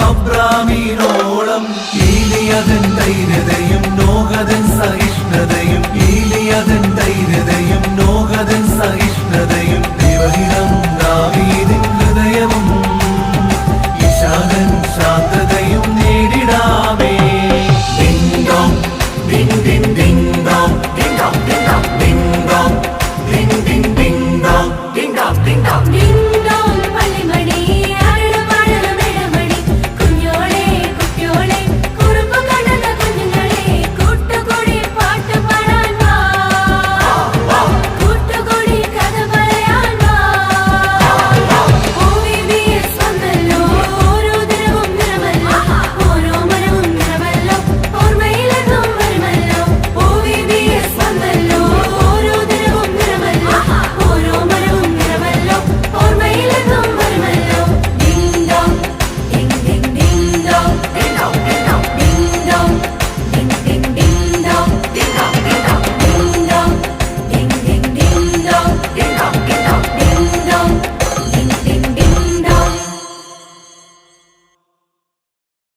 അബ്രാമീനോളം ഈലിയതൻ ധൈര്യതയും നോഗതൻ സഹിഷ്ണുതയും ഈലിയതൻ ധൈര്യതയും നോഗതൻ സഹിഷ്ണുതയും ദിവഹിതം ദാവീതിൻ ഹൃദയവും ഇശാദൻ ശാന്തതയും നേരിടാമേ. Ding Dong